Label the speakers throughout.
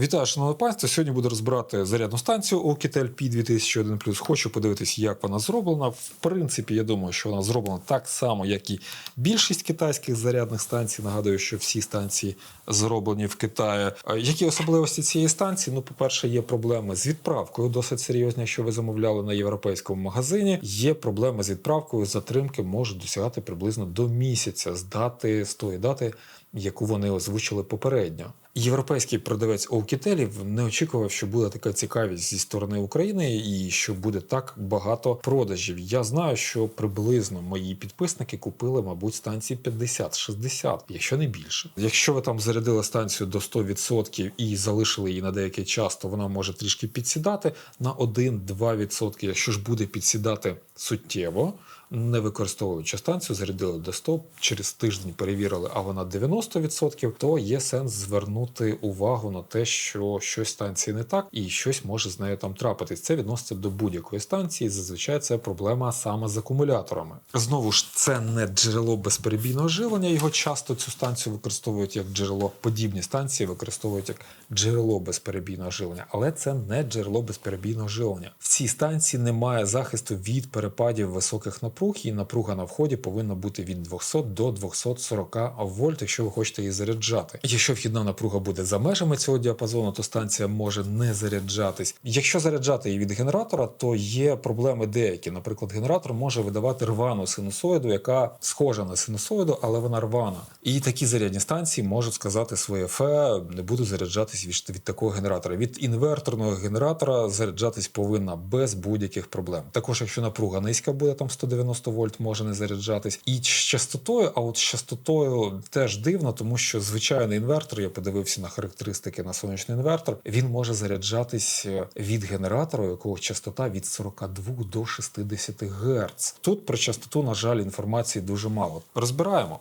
Speaker 1: Вітаю, шановне панство. Сьогодні буду розбирати зарядну станцію Oukitel P2001+. Хочу подивитись, як вона зроблена. В принципі, я думаю, що вона зроблена так само, як і більшість китайських зарядних станцій. Нагадую, що всі станції зроблені в Китаї. Які особливості цієї станції? Ну, по-перше, є проблеми з відправкою, досить серйозні, якщо ви замовляли на європейському магазині. Є проблеми з відправкою, затримки можуть досягати приблизно до місяця з дати з тої дати, яку вони озвучили попередньо. Європейський продавець Оукітелів не очікував, що буде така цікавість зі сторони України і що буде так багато продажів. Я знаю, що приблизно мої підписники купили, мабуть, станції 50-60, якщо не більше. Якщо ви там зарядили станцію до 100% і залишили її на деякий час, то вона може трішки підсідати на 1-2%. Якщо ж буде підсідати суттєво, не використовуючи станцію, зарядили до 100, через тиждень перевірили, а вона 90%, то є сенс звернути увагу на те, що щось станції не так і щось може з нею там трапитись. Це відноситься до будь-якої станції. Зазвичай це проблема саме з акумуляторами. Знову ж це не джерело безперебійного живлення. Його часто цю станцію використовують як джерело. Подібні станції використовують як джерело безперебійного живлення, але це не джерело безперебійного живлення. В цій станції немає захисту від перепадів високих напруг, і напруга на вході повинна бути від 200 до 240 вольт, якщо ви хочете її заряджати. Якщо вхідна напруга буде за межами цього діапазону, то станція може не заряджатись. Якщо заряджати її від генератора, то є проблеми деякі. Наприклад, генератор може видавати рвану синусоїду, яка схожа на синусоїду, але вона рвана. І такі зарядні станції можуть сказати своє фе, не буду заряджатись від, від такого генератора. Від інверторного генератора заряджатись повинна без будь-яких проблем. Також, якщо напруга низька буде там 190 вольт, може не заряджатись. І з частотою, а от з частотою теж дивно, тому що звичайний інвертор, я подивився на характеристики на сонячний інвертор, він може заряджатись е, від генератора, у якого частота від 42 до 60 Гц. Тут про частоту, на жаль, інформації дуже мало. Розбираємо.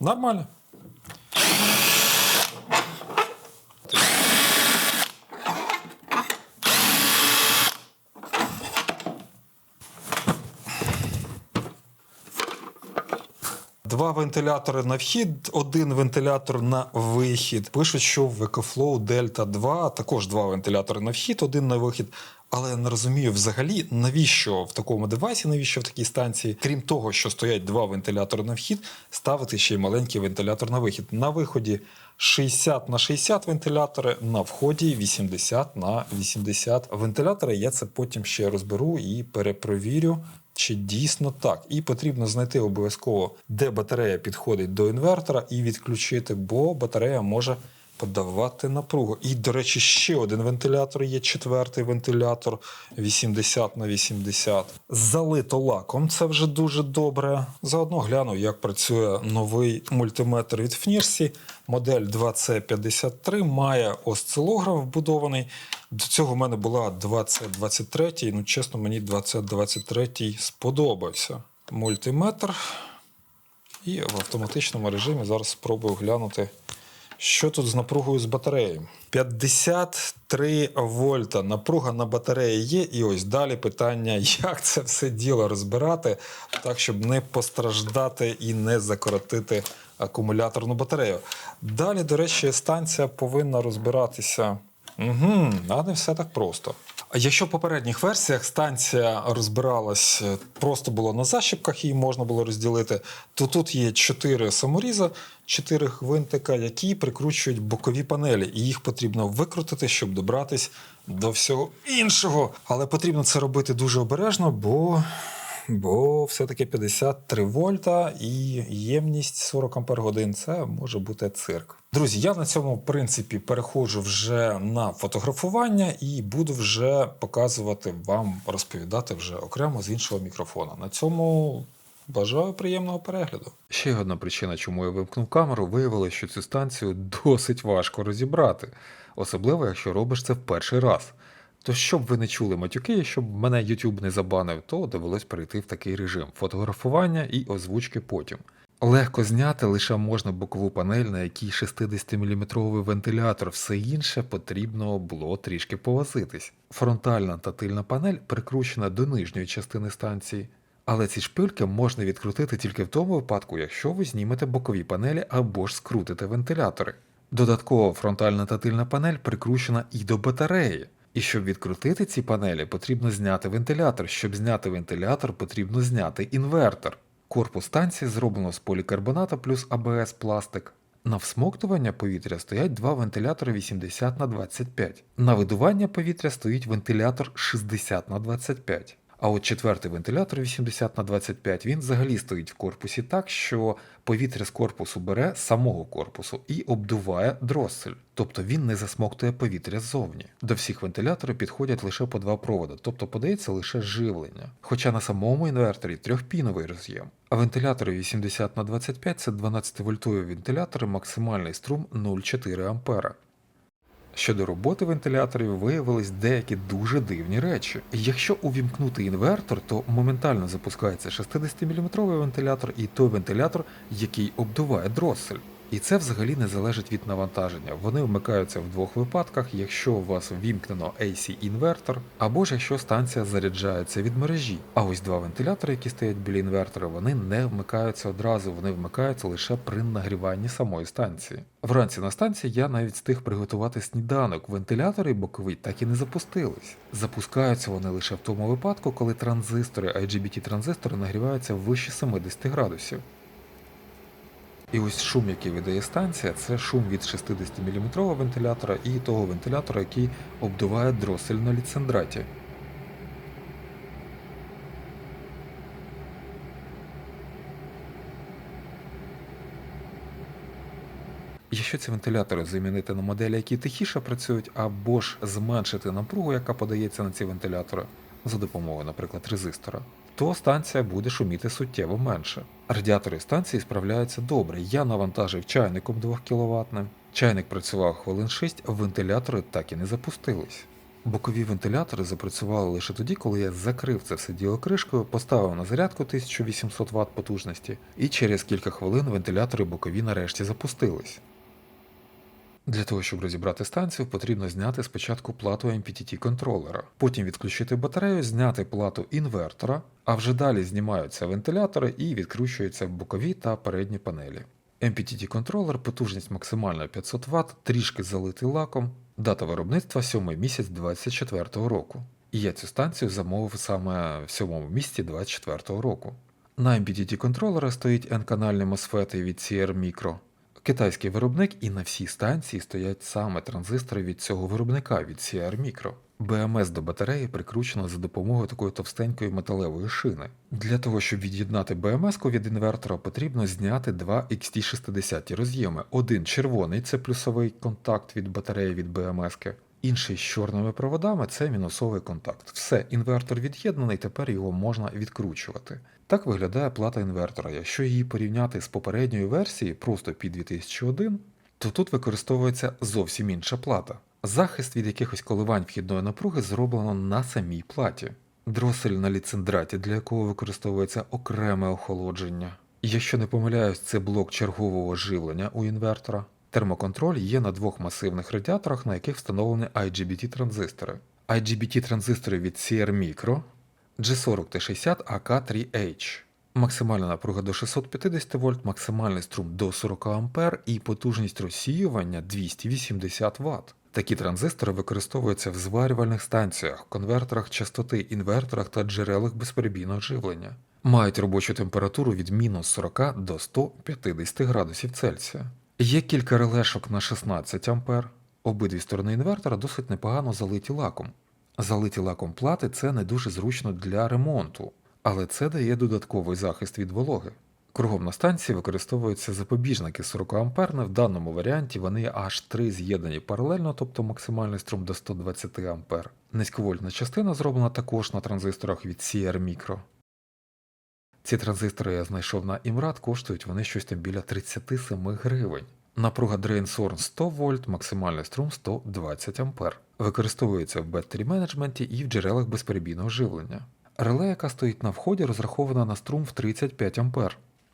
Speaker 1: Нормально. Два вентилятори на вхід, один вентилятор на вихід. Пишуть, що в EcoFlow Delta 2 також два вентилятори на вхід, один на вихід. Але я не розумію взагалі, навіщо в такому девайсі, навіщо в такій станції, крім того, що стоять два вентилятори на вхід, ставити ще й маленький вентилятор на вихід. На виході 60 на 60 вентилятори, на вході 80 на 80 вентилятори. Я це потім ще розберу і перепровірю. Чи дійсно так? І потрібно знайти обов'язково, де батарея підходить до інвертора, і відключити, бо батарея може подавати напругу. І, до речі, ще один вентилятор є, четвертий вентилятор 80 на 80. Залито лаком, це вже дуже добре. Заодно глянув, як працює новий мультиметр від Фнірсі. Модель 2C53 має осцилограф вбудований. До цього в мене була 2023, і ну чесно, мені 2023 сподобався. Мультиметр. І в автоматичному режимі зараз спробую глянути, що тут з напругою з батареєю. 53 вольта. Напруга на батареї є. І ось далі питання, як це все діло розбирати, так, щоб не постраждати і не закоротити акумуляторну батарею. Далі, до речі, станція повинна розбиратися. Угу, а не все так просто. Якщо в попередніх версіях станція розбиралась, е, просто було на защіпках, її можна було розділити, то тут є чотири саморіза, чотири гвинтика, які прикручують бокові панелі, і їх потрібно викрутити, щоб добратись до всього іншого. Але потрібно це робити дуже обережно, бо бо все-таки 53 вольта і ємність 40 ампер годин це може бути цирк. Друзі, я на цьому в принципі переходжу вже на фотографування і буду вже показувати вам, розповідати вже окремо з іншого мікрофона. На цьому бажаю приємного перегляду. Ще одна причина, чому я вимкнув камеру, виявилося, що цю станцію досить важко розібрати, особливо якщо робиш це в перший раз. То щоб ви не чули матюки, щоб мене YouTube не забанив, то довелось перейти в такий режим фотографування і озвучки потім. Легко зняти лише можна бокову панель, на якій 60-мм вентилятор, все інше потрібно було трішки повозитись. Фронтальна та тильна панель прикручена до нижньої частини станції, Але ці шпильки можна відкрутити тільки в тому випадку, якщо ви знімете бокові панелі або ж скрутите вентилятори. Додатково фронтальна та тильна панель прикручена і до батареї. І щоб відкрутити ці панелі, потрібно зняти вентилятор. Щоб зняти вентилятор, потрібно зняти інвертор. Корпус станції зроблено з полікарбоната плюс АБС пластик. На всмоктування повітря стоять два вентилятори 80 на 25. На видування повітря стоїть вентилятор 60 на 25. А от четвертий вентилятор 80 на 25 він взагалі стоїть в корпусі так, що повітря з корпусу бере самого корпусу і обдуває дросель. Тобто він не засмоктує повітря ззовні. До всіх вентиляторів підходять лише по два проводи, тобто подається лише живлення. Хоча на самому інверторі трьохпіновий роз'єм. А вентилятори 80 на 25 це 12-вольтові вентилятори, максимальний струм 0,4 А. Щодо роботи вентиляторів виявились деякі дуже дивні речі. Якщо увімкнути інвертор, то моментально запускається 60-мм вентилятор і той вентилятор, який обдуває дросель. І це взагалі не залежить від навантаження. Вони вмикаються в двох випадках, якщо у вас ввімкнено AC-інвертор, або ж якщо станція заряджається від мережі. А ось два вентилятори, які стоять біля інвертора, вони не вмикаються одразу, вони вмикаються лише при нагріванні самої станції. Вранці на станції я навіть встиг приготувати сніданок. Вентилятори бокові так і не запустились. Запускаються вони лише в тому випадку, коли транзистори, IGBT-транзистори нагріваються вище 70 градусів. І ось шум, який видає станція, це шум від 60-мм вентилятора і того вентилятора, який обдуває дросель на ліцендраті. Якщо ці вентилятори замінити на моделі, які тихіше працюють, або ж зменшити напругу, яка подається на ці вентилятори, за допомогою, наприклад, резистора, то станція буде шуміти суттєво менше. Радіатори станції справляються добре. Я навантажив чайником 2 кВт. Чайник працював хвилин 6, вентилятори так і не запустились. Бокові вентилятори запрацювали лише тоді, коли я закрив це все діло кришкою, поставив на зарядку 1800 Вт потужності, і через кілька хвилин вентилятори бокові нарешті запустились. Для того, щоб розібрати станцію, потрібно зняти спочатку плату MPTT контролера, потім відключити батарею, зняти плату інвертора, а вже далі знімаються вентилятори і відкручуються бокові та передні панелі. MPTT контролер, потужність максимальна 500 Вт, трішки залитий лаком, дата виробництва 7 місяць 2024 року. І я цю станцію замовив саме в 7 місяці 2024 року. На MPTT контролера стоїть N-канальні MOSFET від CR Micro. Китайський виробник і на всій станції стоять саме транзистори від цього виробника від CR Micro. БМС до батареї прикручено за допомогою такої товстенької металевої шини. Для того, щоб від'єднати БМС від інвертора, потрібно зняти два XT60 роз'єми. Один червоний це плюсовий контакт від батареї від БМС, інший з чорними проводами це мінусовий контакт. Все, інвертор від'єднаний, тепер його можна відкручувати. Так виглядає плата інвертора. Якщо її порівняти з попередньою версією, просто під 2001, то тут використовується зовсім інша плата. Захист від якихось коливань вхідної напруги зроблено на самій платі. Дросель на ліцендраті, для якого використовується окреме охолодження. Якщо не помиляюсь, це блок чергового живлення у інвертора. Термоконтроль є на двох масивних радіаторах, на яких встановлені IGBT-транзистори. IGBT-транзистори від CR Micro G40T60 AK3H. Максимальна напруга до 650 вольт, максимальний струм до 40 А і потужність розсіювання 280 Вт. Такі транзистори використовуються в зварювальних станціях, конвертерах частоти, інверторах та джерелах безперебійного живлення. Мають робочу температуру від мінус 40 до 150 градусів Цельсія. Є кілька релешок на 16 А. Обидві сторони інвертора досить непогано залиті лаком. Залиті лаком плати це не дуже зручно для ремонту, але це дає додатковий захист від вологи. Кругом на станції використовуються запобіжники 40 амперне. В даному варіанті вони аж три з'єднані паралельно, тобто максимальний струм до 120 А. Низьковольтна частина зроблена також на транзисторах від CR Micro. Ці транзистори я знайшов на Імрад, коштують вони щось там біля 37 гривень. Напруга Drain Source 100 вольт, максимальний струм 120 А. Використовується в беттері менеджменті і в джерелах безперебійного живлення. Реле, яка стоїть на вході, розрахована на струм в 35 А.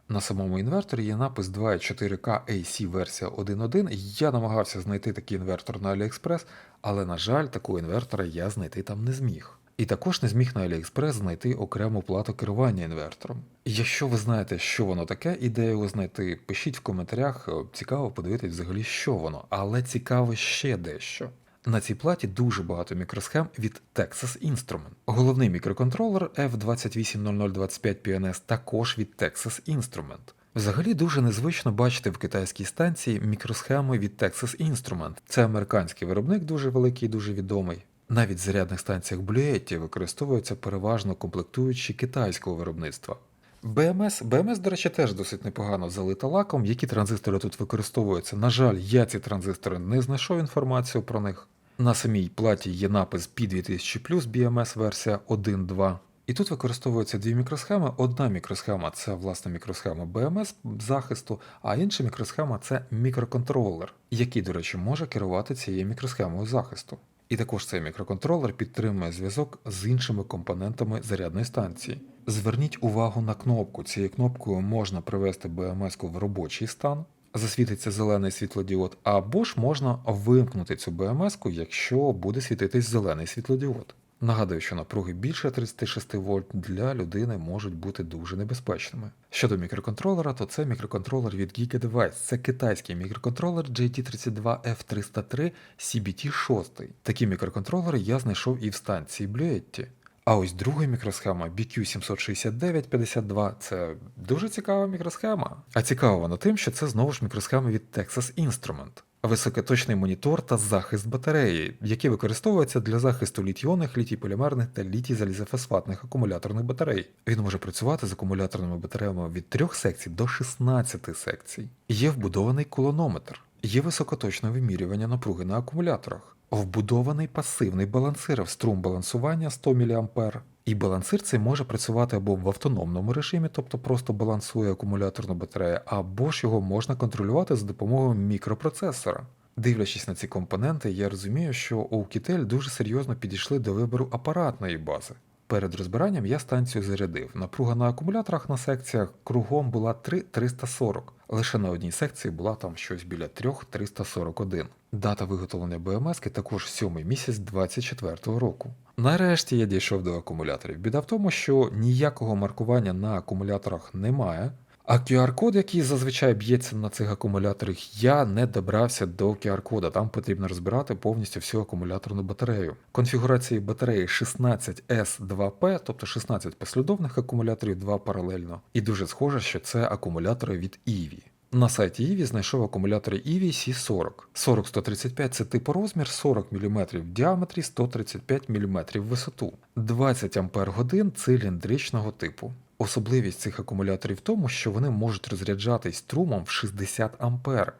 Speaker 1: На самому інверторі є напис 2.4K AC версія 1.1. Я намагався знайти такий інвертор на AliExpress, але, на жаль, такого інвертора я знайти там не зміг. І також не зміг на AliExpress знайти окрему плату керування інвертором. Якщо ви знаєте, що воно таке, і де його знайти, пишіть в коментарях. е, Цікаво подивитись взагалі, що воно, але цікаво ще дещо. На цій платі дуже багато мікросхем від Texas Instrument. Головний мікроконтролер F280025 PNS також від Texas Instrument. Взагалі дуже незвично бачити в китайській станції мікросхеми від Texas Instrument. Це американський виробник, дуже великий, дуже відомий. Навіть в зарядних станціях Bluetooth використовуються переважно комплектуючі китайського виробництва. BMS, BMS, до речі, теж досить непогано залита лаком. Які транзистори тут використовуються? На жаль, я ці транзистори не знайшов інформацію про них. На самій платі є напис P2000 BMS версія 1.2. І тут використовуються дві мікросхеми. Одна мікросхема це власне мікросхема BMS захисту, а інша мікросхема це мікроконтролер, який, до речі, може керувати цією мікросхемою захисту. І також цей мікроконтролер підтримує зв'язок з іншими компонентами зарядної станції. Зверніть увагу на кнопку. Цією кнопкою можна привести BMS в робочий стан, засвітиться зелений світлодіод, або ж можна вимкнути цю BMS, якщо буде світитись зелений світлодіод. Нагадую, що напруги більше 36 вольт для людини можуть бути дуже небезпечними. Щодо мікроконтролера, то це мікроконтролер від GigaDevice. Це китайський мікроконтролер JT32F303 CBT6. Такі мікроконтролери я знайшов і в станції Bluetti. А ось друга мікросхема BQ76952 це дуже цікава мікросхема. А цікава вона тим, що це знову ж мікросхема від Texas Instrument. Високоточний монітор та захист батареї, які використовуються для захисту літіонних, літій-полімерних та літій-залізофосфатних акумуляторних батарей. Він може працювати з акумуляторними батареями від 3 секцій до 16 секцій. Є вбудований кулонометр, є високоточне вимірювання напруги на акумуляторах, вбудований пасивний балансир в струм балансування 100 мА. І балансир цей може працювати або в автономному режимі, тобто просто балансує акумуляторну батарею, або ж його можна контролювати за допомогою мікропроцесора. Дивлячись на ці компоненти, я розумію, що у Кітель дуже серйозно підійшли до вибору апаратної бази. Перед розбиранням я станцію зарядив. Напруга на акумуляторах на секціях кругом була 3,340. Лише на одній секції була там щось біля 3,341. Дата виготовлення БМС також 7 місяць 24 року. Нарешті я дійшов до акумуляторів. Біда в тому, що ніякого маркування на акумуляторах немає. А QR-код, який зазвичай б'ється на цих акумуляторах, я не добрався до QR-кода. Там потрібно розбирати повністю всю акумуляторну батарею. Конфігурації батареї 16S2P, тобто 16 послідовних акумуляторів, 2 паралельно. І дуже схоже, що це акумулятори від EVI. На сайті EVI знайшов акумулятори EVI C40. 40-135 це типу розмір, 40 мм в діаметрі, 135 мм в висоту, 20 Ах циліндричного типу. Особливість цих акумуляторів в тому, що вони можуть розряджатись струмом в 60 А.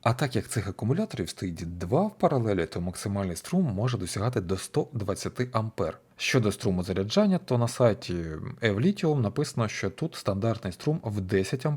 Speaker 1: А так як цих акумуляторів стоїть два в паралелі, то максимальний струм може досягати до 120 А. Щодо струму заряджання, то на сайті Evlitium написано, що тут стандартний струм в 10 А.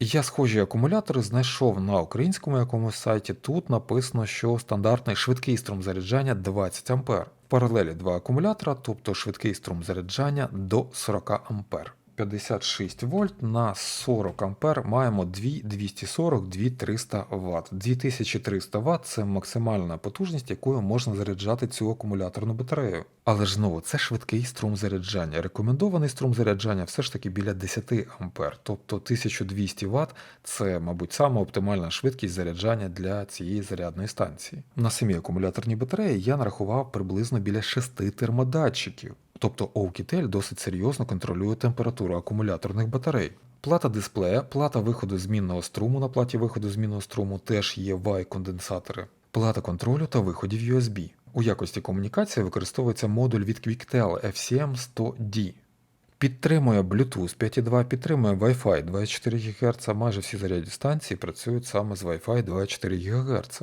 Speaker 1: Я схожі акумулятори знайшов на українському якомусь сайті. Тут написано, що стандартний швидкий струм заряджання 20 А. В паралелі два акумулятора, тобто швидкий струм заряджання до 40 А. 56 вольт на 40 ампер маємо 2240 2300 Вт. 2300 Вт це максимальна потужність, якою можна заряджати цю акумуляторну батарею. Але ж знову це швидкий струм заряджання. Рекомендований струм заряджання все ж таки біля 10 ампер, тобто 1200 Вт це, мабуть, саме оптимальна швидкість заряджання для цієї зарядної станції. На самій акумуляторній батареї я нарахував приблизно біля 6 термодатчиків. Тобто Oukitel досить серйозно контролює температуру акумуляторних батарей. Плата дисплея, плата виходу змінного струму на платі виходу змінного струму теж є Y-конденсатори, плата контролю та виходів USB. У якості комунікації використовується модуль від Quictel FCM100D. Підтримує Bluetooth 5.2, підтримує Wi-Fi 24 ГГц, майже всі зарядні станції працюють саме з Wi-Fi 24 ГГц.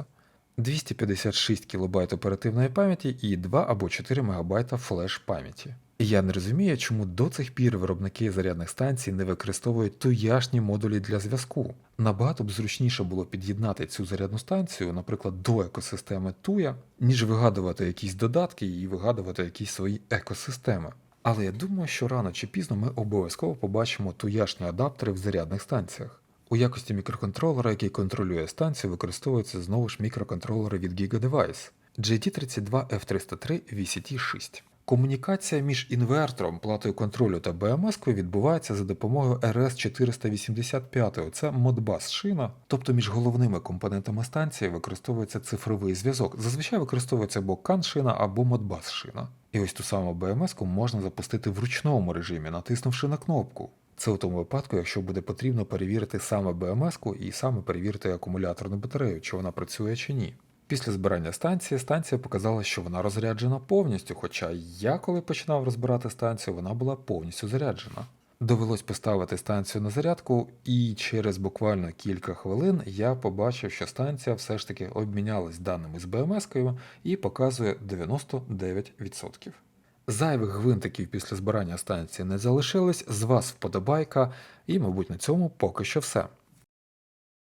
Speaker 1: 256 кБ оперативної пам'яті і 2 або 4 МБ флеш пам'яті. Я не розумію, чому до цих пір виробники зарядних станцій не використовують туяшні модулі для зв'язку. Набагато б зручніше було під'єднати цю зарядну станцію, наприклад, до екосистеми Туя, ніж вигадувати якісь додатки і вигадувати якісь свої екосистеми. Але я думаю, що рано чи пізно ми обов'язково побачимо туяшні адаптери в зарядних станціях. У якості мікроконтролера, який контролює станцію, використовуються знову ж мікроконтролери від GigaDevice GT32F303 VCT6. Комунікація між інвертором, платою контролю та BMS відбувається за допомогою RS485. Це Modbus шина, тобто між головними компонентами станції використовується цифровий зв'язок. Зазвичай використовується або CAN шина, або Modbus шина. І ось ту саму BMS можна запустити в ручному режимі, натиснувши на кнопку. Це у тому випадку, якщо буде потрібно перевірити саме BMS і саме перевірити акумуляторну батарею, чи вона працює чи ні. Після збирання станції станція показала, що вона розряджена повністю, хоча я коли починав розбирати станцію, вона була повністю заряджена. Довелось поставити станцію на зарядку, і через буквально кілька хвилин я побачив, що станція все ж таки обмінялась даними з BMS-кою і показує 99%. Зайвих гвинтиків після збирання станції не залишилось. З вас вподобайка, і, мабуть, на цьому поки що все.